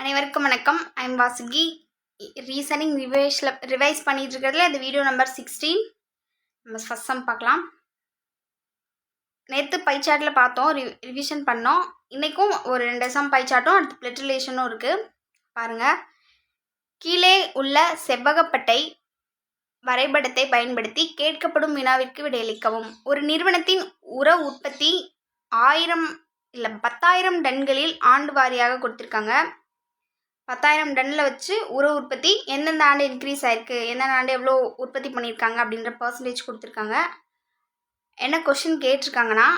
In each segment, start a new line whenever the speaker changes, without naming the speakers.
அனைவருக்கும் வணக்கம். I'm Vasuki reasoning ரிவைஸில் ரிவைஸ் பண்ணிட்டு இருக்கிறதுல இந்த வீடியோ நம்பர் சிக்ஸ்டீன் நம்ம ஃபஸ்ட் சம் பார்க்கலாம். நேற்று பைச்சாட்டில் பார்த்தோம் ரி ரிவிஷன் பண்ணோம். இன்றைக்கும் ஒரு ரெண்டு சம் பைச்சாட்டும் அடுத்து பிளட் ரிலேஷனும் இருக்குது பாருங்கள் கீழே உள்ள செவ்வகப்பட்டை வரைபடத்தை பயன்படுத்தி கேட்கப்படும் வினாவிற்கு விடையளிக்கவும். ஒரு நிறுவனத்தின் உர உற்பத்தி ஆயிரம் இல்லை பத்தாயிரம் டன்களில் ஆண்டு வாரியாக கொடுத்துருக்காங்க. பத்தாயிரம் டன்னில் வச்சு உர உற்பத்தி எந்தெந்த ஆண்டு இன்க்ரீஸ் ஆயிருக்கு? எந்தெந்த ஆண்டு எவ்வளோ உற்பத்தி பண்ணியிருக்காங்க? அப்படின்ற பர்சன்டேஜ் கொடுத்துருக்காங்க. என்ன கொஷின் கேட்டிருக்காங்கன்னா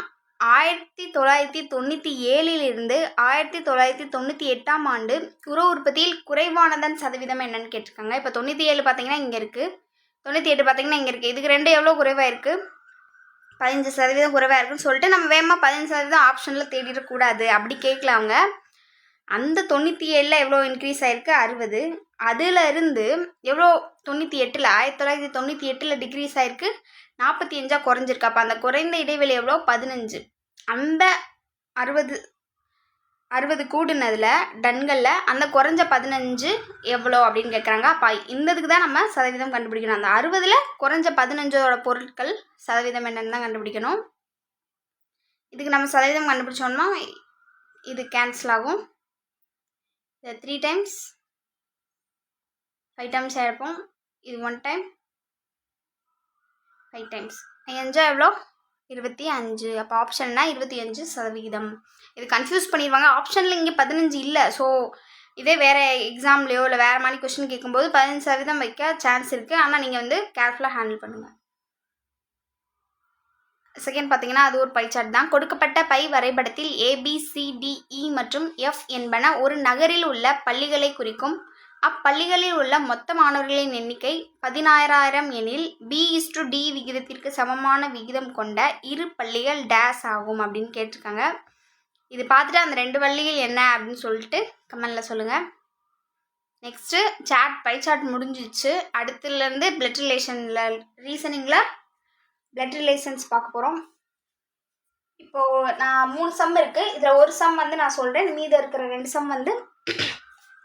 ஆயிரத்தி தொள்ளாயிரத்தி தொண்ணூற்றி ஏழிலிருந்து ஆயிரத்தி தொள்ளாயிரத்தி தொண்ணூற்றி எட்டாம் ஆண்டு உர உற்பத்தியில் குறைவானதன் சதவீதம் என்னன்னு கேட்டிருக்காங்க. இப்போ தொண்ணூற்றி ஏழு பார்த்தீங்கன்னா இங்கே இருக்குது தொண்ணூற்றி எட்டு பார்த்தீங்கன்னா இங்கே இருக்குது இதுக்கு ரெண்டு எவ்வளோ குறைவாக இருக்குது பதினஞ்சு சதவீதம் குறைவாக இருக்குன்னு சொல்லிட்டு நம்ம வேகமாக பதினஞ்சு சதவீதம் ஆப்ஷனில் தேடிடக்கூடாது. அப்படி கேட்கல அவங்க. அந்த தொண்ணூற்றி ஏழில் எவ்வளோ இன்க்ரீஸ் ஆகிருக்கு அறுபது. அதில் இருந்து எவ்வளோ தொண்ணூற்றி எட்டில் ஆயிரத்தி தொள்ளாயிரத்தி தொண்ணூற்றி எட்டில் டிக்ரீஸ் ஆகிருக்கு நாற்பத்தி அஞ்சாக குறைஞ்சிருக்கு. அப்போ அந்த குறைந்த இடைவெளி எவ்வளோ பதினஞ்சு. அந்த அறுபது அறுபது கூடுனதில் டன்களில் அந்த குறைஞ்ச பதினஞ்சு எவ்வளோ அப்படின்னு கேட்குறாங்க அப்போ இந்த இதுக்கு தான் நம்ம சதவீதம் கண்டுபிடிக்கணும். அந்த அறுபதில் குறைஞ்ச பதினஞ்சோட பொருட்கள் சதவீதம் என்னன்னு தான் கண்டுபிடிக்கணும். இதுக்கு நம்ம சதவீதம் கண்டுபிடிச்சோம்னா இது கேன்சல் ஆகும். த்ரீ டைம்ஸ் ஃபைவ் டைம்ஸ் எடுப்போம் இது ஒன் டைம் ஃபைவ் டைம்ஸ் அஞ்சா எவ்வளோ? இருபத்தி அஞ்சு. அப்போ ஆப்ஷன்னா இருபத்தி அஞ்சு சதவிகிதம். இது கன்ஃபியூஸ் பண்ணிடுவாங்க ஆப்ஷனில் இங்கே பதினஞ்சு இல்லை. ஸோ இதே வேறு எக்ஸாம்லேயோ இல்லை வேறு மாதிரி கொஷின் கேட்கும்போது பதினஞ்சு சதவீதம் வைக்க சான்ஸ் இருக்குது ஆனால் நீங்கள் வந்து கேர்ஃபுல்லாக ஹேண்டில் பண்ணுங்கள் செகண்ட் பார்த்தீங்கன்னா அது ஒரு பை சார்ட் தான். கொடுக்கப்பட்ட பை வரைபடத்தில் ஏபிசிடிஇ e மற்றும் எஃப் என்பன ஒரு நகரில் உள்ள பள்ளிகளை குறிக்கும். அப்பள்ளிகளில் உள்ள மொத்த மாணவர்களின் எண்ணிக்கை பதினாயிரம் எனில் பி இஸ் டு டி விகிதத்திற்கு சமமான விகிதம் கொண்ட இரு பள்ளிகள் டேஸ் ஆகும் அப்படின்னு கேட்டிருக்காங்க. இது பார்த்துட்டு அந்த ரெண்டு பள்ளிகள் என்ன அப்படின்னு சொல்லிட்டு கமெண்டில் சொல்லுங்கள் நெக்ஸ்ட்டு சாட் பை சாட் முடிஞ்சிச்சு. அடுத்துலேருந்து பிளட் ரிலேஷனில் ரீசனிங்கில் பிளட் ரிலேஷன்ஸ் பார்க்க போகிறோம் இப்போது நான் மூணு சம் இருக்குது இதில் ஒரு சம் வந்து நான் சொல்கிறேன் மீதம் இருக்கிற ரெண்டு சம் வந்து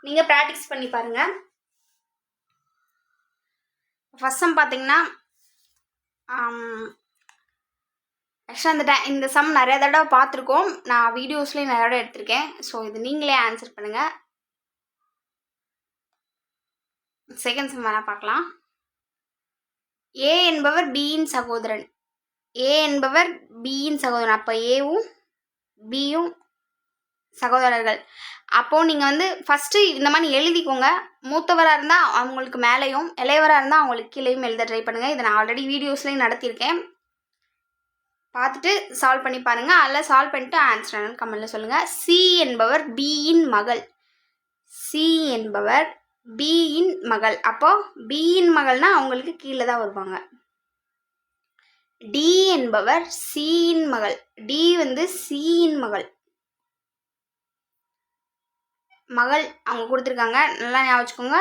நீங்கள் ப்ராக்டிஸ் பண்ணி பாருங்கள் ஃபஸ்ட் சம் பார்த்தீங்கன்னா ஆக்சுவலாக இந்த டை இந்த சம் நிறைய தடவை பார்த்துருக்கோம். நான் வீடியோஸ்லேயும் நிறைய தடவை எடுத்திருக்கேன். ஸோ இது நீங்களே ஆன்சர் பண்ணுங்கள் செகண்ட் சம் வேணால் பார்க்கலாம். ஏ என்பவர் பியின் சகோதரன். ஏ என்பவர் பியின் சகோதரன். அப்போ ஏவும் பியும் சகோதரர்கள். அப்போது நீங்கள் வந்து ஃபஸ்ட்டு இந்த மாதிரி எழுதிக்கோங்க. மூத்தவராக இருந்தால் அவங்களுக்கு மேலேயும் இளையவராக இருந்தால் அவங்களுக்கு கீழேயும் எழுத ட்ரை பண்ணுங்கள் இதை நான் ஆல்ரெடி வீடியோஸ்லேயும் நடத்தியிருக்கேன். பார்த்துட்டு சால்வ் பண்ணி பாருங்கள் அதில் சால்வ் பண்ணிட்டு ஆன்சர் என்னன்னு கமெண்ட்டில் சொல்லுங்கள் சி என்பவர் பியின் மகள். சி என்பவர் பியின் மகள். அப்போ பியின் மகள்னா அவங்களுக்கு கீழே தான் வருவாங்க. டி என்பவர் சியின் மகள். டி வந்து சியின் மகள். மகள் அவங்க கொடுத்துருக்காங்க. நல்லா ஞாபகம் வச்சுக்கோங்க.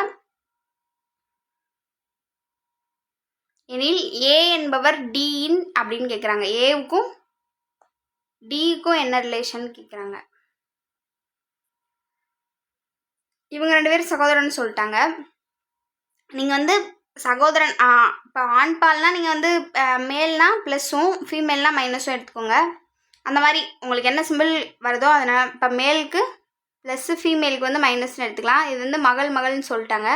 எனில் ஏ என்பவர் டியின் அப்படின்னு கேட்குறாங்க ஏவுக்கும் டிக்கும் என்ன ரிலேஷன் கேட்குறாங்க இவங்க ரெண்டு பேரும் சகோதரன் சொல்லிட்டாங்க. நீங்கள் வந்து சகோதரன் இப்போ ஆண் பால்னால் நீங்கள் வந்து மேல்னா ப்ளஸ்ஸும் ஃபீமேல்னா மைனஸும் எடுத்துக்கோங்க. அந்த மாதிரி உங்களுக்கு என்ன சிம்பிள் வருதோ அதனால் இப்போ மேலுக்கு ப்ளஸ்ஸு ஃபீமேலுக்கு வந்து மைனஸ்னு எடுத்துக்கலாம். இது வந்து மகள் மகள்னு சொல்லிட்டாங்க.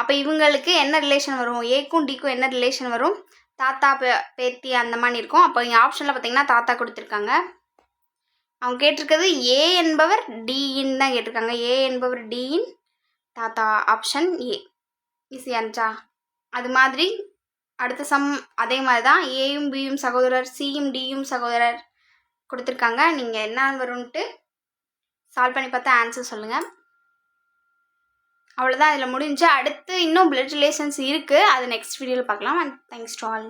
அப்போ இவங்களுக்கு என்ன ரிலேஷன் வரும்? ஏக்கும் டிக்கும் என்ன ரிலேஷன் வரும்? தாத்தா பேத்தி அந்த மாதிரி இருக்கும். அப்போ இங்கே ஆப்ஷனில் பார்த்தீங்கன்னா தாத்தா கொடுத்துருக்காங்க. அவங்க கேட்டிருக்கிறது ஏ என்பவர் டிஇன் தான் கேட்டிருக்காங்க. ஏ என்பவர் டிஇன் தாத்தா ஆப்ஷன் ஏ ஈஸியாக இருந்துச்சா அது மாதிரி அடுத்த சம் அதே மாதிரி தான் ஏயும் பியும் சகோதரர் சியும் டியும் சகோதரர் கொடுத்துருக்காங்க. நீங்கள் என்ன வரும்ன்ட்டு சால்வ் பண்ணி பார்த்தா ஆன்சர் சொல்லுங்கள் அவ்வளோதான் இதில் முடிஞ்சு அடுத்து இன்னும் பிளட் ரிலேஷன்ஸ் இருக்குது அது நெக்ஸ்ட் வீடியோவில் பார்க்கலாம். And thanks to all